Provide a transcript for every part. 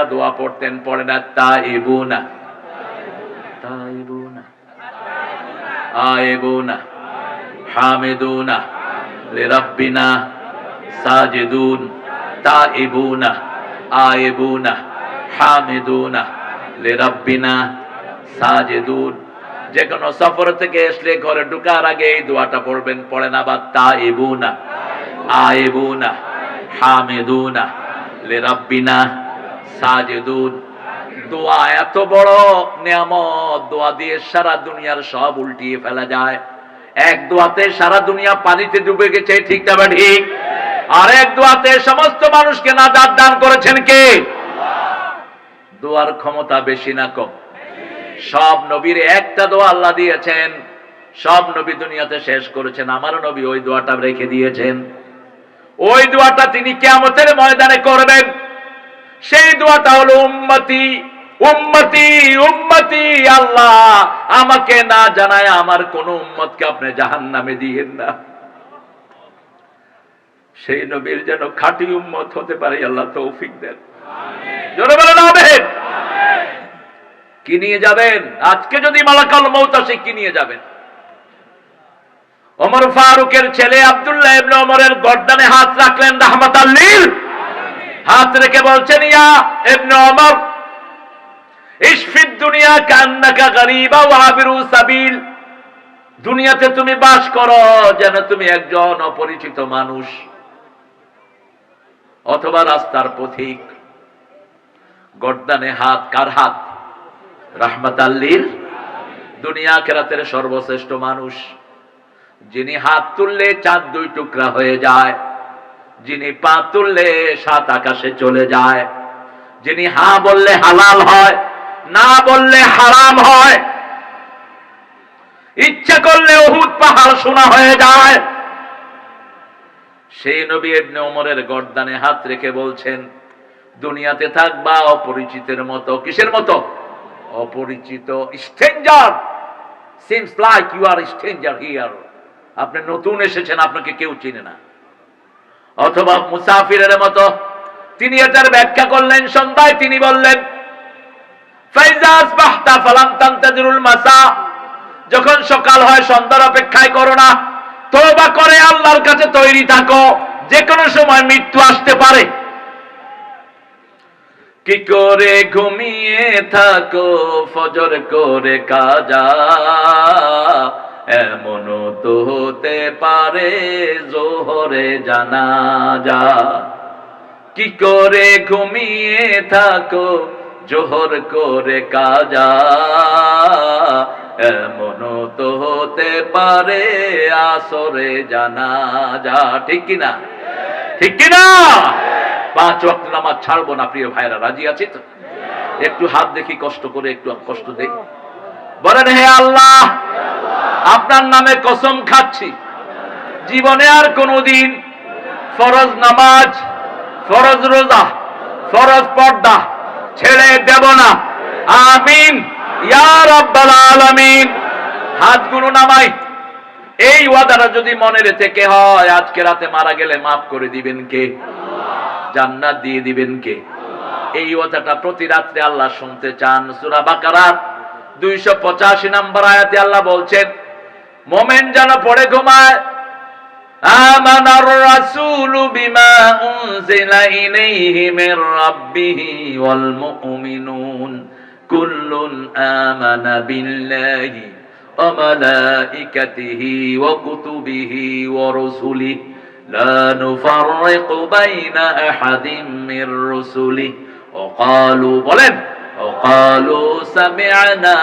একটা দোয়া পড়তেন, পড়ে না তা এবুনা তা এবুনা আয়েবুনা। হামেদুনা। লিরাব্বিনা। সাজিদুন। তাইবুনা। আয়েবুনা। হামেদুনা। লিরাব্বিনা। সাজিদুন। যে কোনো সফর থেকে আসলে ঘরে ঢুকার আগে এই দোয়াটা পড়বেন পড়েন আবার তাইবুনা। আয়েবুনা। হামেদুনা। লিরাব্বিনা। সাজিদুন। দোয়া এত বড় নিয়ামত, দোয়া দিয়ে সারা দুনিয়ার সব উল্টিয়ে ফেলা যায়। এক দোয়াতে সারা দুনিয়া পানিতে ডুবে গেছে, ঠিক না ঠিক আর এক দোয়াতে সমস্ত মানুষকে নাজাত দান করেছেন কে? দোয়ার ক্ষমতা বেশি না কম। সব নবীর একটা দোয়া আল্লাহ দিয়েছেন। সব নবী দুনিয়াতে শেষ করেছেন। আমারও নবী ওই দোয়াটা রেখে দিয়েছেন। ওই দোয়াটা তিনি কেমতের ময়দানে করবেন। সেই দোয়াটা হলো উম্মতি উম্মতি উম্মতি আল্লাহ আমাকে না জানায় আমার কোন উম্মতকে আপনি জাহান নামে দিয়েন না। সেই নবীর যেন খাঁটি উম্মত হতে পারে আল্লাহ তৌফিক দেন। কি নিয়ে যাবেন? আজকে যদি মালাকাল মৌত আসে কি নিয়ে যাবেন? ওমর ফারুকের ছেলে আব্দুল্লাহ ইবনে ওমরের গর্দানে হাত রাখলেন রাহমাত আল্লিল হাত রেখে বলছেন ইয়া ইবনে ওমর। ইশফিদ দুনিয়া কান্নাকা গরিবা ওয়া আবিরু সাবিল। দুনিয়াতে তুমি বাস করো যেন তুমি একজন অপরিচিত মানুষ। অথবা রাস্তার পথিক। গর্দানে হাত, কার হাত? রাহমাত আল্লির দুনিয়া কেরাতের সর্বশ্রেষ্ঠ মানুষ। যিনি হাত তুললে চাঁদ দুই টুকরা হয়ে যায়। যিনি পা তুললে সাত আকাশে চলে যায়। যিনি হা বললে হালাল হয়, না বললে হারাম হয়। ইচ্ছা করলে অহুত পাহাড় শোনা হয়ে যায়। সেই নবী ইবনে ওমরের গর্দানে হাত রেখে বলছেন, দুনিয়াতে থাকবা অপরিচিতের মতো। কিসের মতো? অপরিচিত। Stranger! Seems like you are stranger here. আপনি নতুন এসেছেন, আপনাকে কেউ চিনে না। অথবা মুসাফিরের মতো। তিনি এটার ব্যাখ্যা করলেন, সন্ধ্যায় তিনি বললেন যখন সকাল হয়, সন্ধ্যার অপেক্ষায় করো না, তওবা করে, আল্লাহর কাছে তৈরি থাকো যে কোনো সময় মৃত্যু আসতে পারে। কি করে ঘুমিয়ে থাকো, ফজর করে কাজা? এমন তো হতে পারে জোহরে জানা যা কি করে ঘুমিয়ে থাকো, জোহর করে কাজা। এমন তো হতে পারে আসরে জানা যা ঠিক কিনা? ঠিক কিনা? পাঁচ ওয়াক্ত নামাজ ছাড়বো না, প্রিয় ভাইরা রাজি আছে তো? একটু হাত দেখি, কষ্ট করে একটু কষ্ট দেই। বলেন, হে আল্লাহ! আপনার নামে কসম খাচ্ছি। জীবনে আর কোনদিন ফরজ নামাজ, ফরজ রোজা, ফরজ পর্দা ছেড়ে দেব না। আমিন। ইয়া রাব্বাল আলামিন। নামাই। এই ওয়াদাটা যদি মনের থেকে হয়, আজকে রাতে মারা গেলে মাফ করে দিবেন কে? জান্নাত দিয়ে দিবেন কে? এই ওয়াদাটা প্রতি রাত্রে আল্লাহ শুনতে চান। সূরা বাকারার দুইশো পঁচাশি নম্বর আয়াতে আল্লাহ বলছেন মোমেন যেন পড়ে ঘুমায় آمن الرسول بما أنزل إليه من ربه والمؤمنون كل آمن بالله وملائكته وكتبه ورسله لا نفرق بين أحد من رسله وقالوا بلن وقالوا سمعنا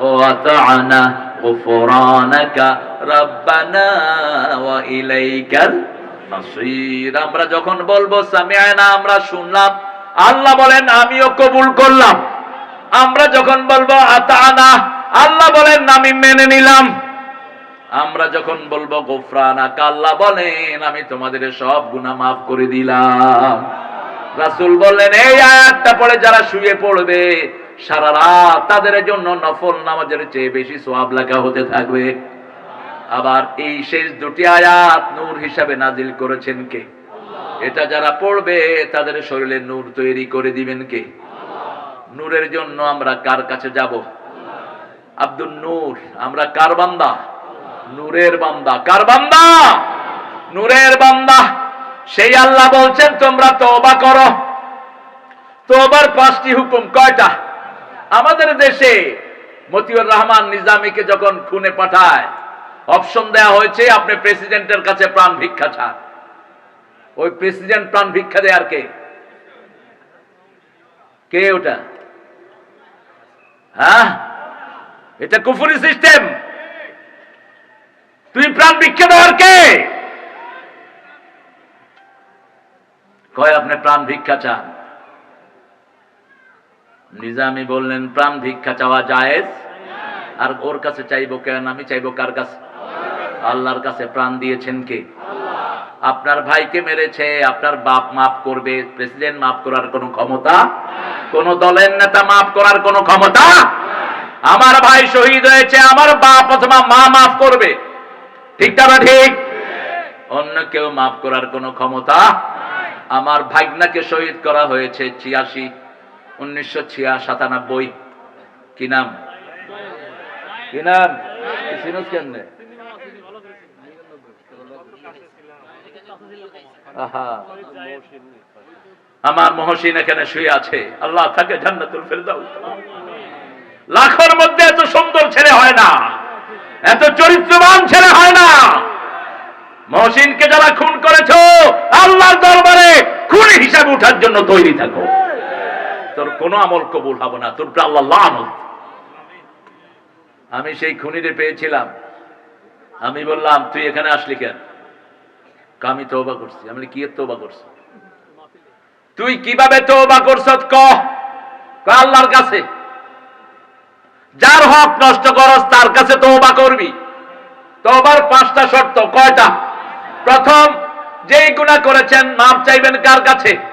وأطعنا গুফরানাকা রাব্বানা ওয়া ইলাইকাল আমরা যখন বলব, সামিআনা, আমরা শুনলাম। আল্লাহ বলেন, আমিও কবুল করলাম। আমরা যখন বলব আতানা আল্লাহ বলেন, আমি মেনে নিলাম। আমরা যখন বলব গোফরানা কাল্লা বলেন, আমি তোমাদের সব গুণা মাফ করে দিলাম। রাসুল বললেন, এই আয়াতটা পড়ে যারা শুয়ে পড়বে সারা রাত তাদের জন্য নফল নামাজের চেয়ে বেশি সোয়াব লেখা হতে থাকবে। আবার এই শেষ দুটি আয়াত নূর হিসাবে নাজিল করেছেন কে? এটা যারা পড়বে, তাদের শরীরে নূর তৈরি করে দিবেন কে? নূরের জন্য আমরা কার কাছে যাব? আব্দুল নূর, আমরা কার বান্দা? নূরের বান্দা। কার বান্দা? নূরের বান্দা। সেই আল্লাহ বলছেন, তোমরা তওবা করো। তোবার পাঁচটি হুকুম কয়টা? আমাদের দেশে মতিউর রহমান নিজামীকে যখন খুনে পাঠায় অপশন দেয়া হয়েছে, আপনি প্রেসিডেন্টের কাছে প্রাণ ভিক্ষা চান। ওই প্রেসিডেন্ট প্রাণ ভিক্ষা দেয় আর কে? কে ওটা? হ্যাঁ? এটা কুফুরি সিস্টেম। তুই প্রাণ ভিক্ষা দেওয়ার কে? কয়, আপনি প্রাণ ভিক্ষা চান। নিজামি বললেন, প্রাণ ভিক্ষা চাওয়া জায়েজ? আর ওর কাছে চাইব কেন? আমি চাইব কার কাছে? আল্লাহর কাছে প্রাণ দিয়েছেন কে? আপনার ভাইকে মেরেছে, আপনার বাপ মাফ করবে, প্রেসিডেন্ট মাফ করার কোনো ক্ষমতা? কোন দলের নেতা মাফ করার কোনো ক্ষমতা? আমার ভাই শহীদ হয়েছে, আমার বাপ অথবা মা মাফ করবে। ঠিক না ঠিক? অন্য কেউ মাফ করার কোনো ক্ষমতা? আমার ভাগনাকে শহীদ করা হয়েছে, ছিয়াশি উনিশশো ছিয়া সাতানব্বই। কি নাম? কি নাম? আমার মহসিন এখানে শুয়ে আছে। আল্লাহ তাকে জান্নাতুল ফেরদাউস লাখের মধ্যে এত সুন্দর ছেলে হয় না। এত চরিত্রবান ছেলে হয় না। মহসিনকে যারা খুন করেছ, আল্লাহর দরবারে খুন হিসাবে উঠার জন্য তৈরি থাকো। তোর কোনো আমল কবুল হবে না, তোর আল্লাহ আমি সেই খুনিরে পেয়েছিলাম। আমি বললাম, তুই এখানে আসলি কেন? আমি তওবা করছি। আমি কি তওবা করছি? তুই কীভাবে তওবা করছ? ক, আল্লাহর কাছে। যার হক নষ্ট করস, তার কাছে তওবা করবি। তওবার পাঁচটা শর্ত, কয়টা? প্রথম, যেই গুনাহ করেছেন, মাপ চাইবেন কার কাছে?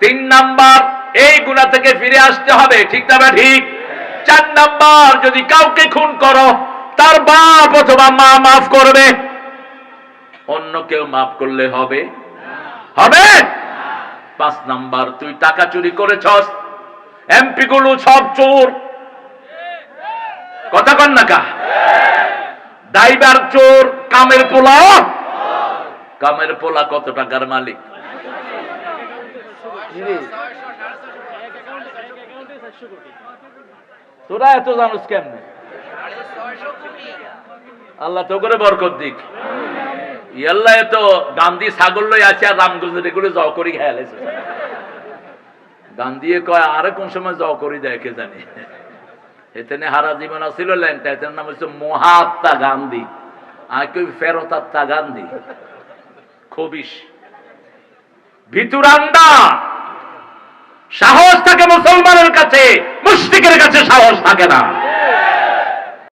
তিন নাম্বার, এই গুনাহ থেকে ফিরে আসতে হবে, ঠিক না ঠিক? চার নাম্বার, যদি কাউকে খুন করো, তার বাপ অথবা মা মাফ করবে। অন্য কেউ মাফ করলে হবে? হবে? পাঁচ নাম্বার, তুই টাকা চুরি করেছস এমপি গুলো সব চোর। কথা কন না কা? ড্রাইভার চোর, কামের পোলা? কামের পোলা কত টাকার মালিক? তোরা এত জানুস কেমনে? আল্লাহ তো করে বরকত দিক। ইয়াল্লা এত গান্ধী ছাগল লই আছে আর রামগঞ্জের এগুলো জ করি খেয়ালেছে গান্ধী কয়, আরে কোন সময় জ করি দেয় কে জানি? এতেনে হারা জীবন আছিল ল্যাংটা এতের নাম হচ্ছে মহাত্মা গান্ধী। আর কেউ ফেরতাত্মা গান্ধী। খবিস ভিতুরান্দা সাহস থাকে মুসলমানের কাছে মুশ্রিকের কাছে সাহস থাকে না।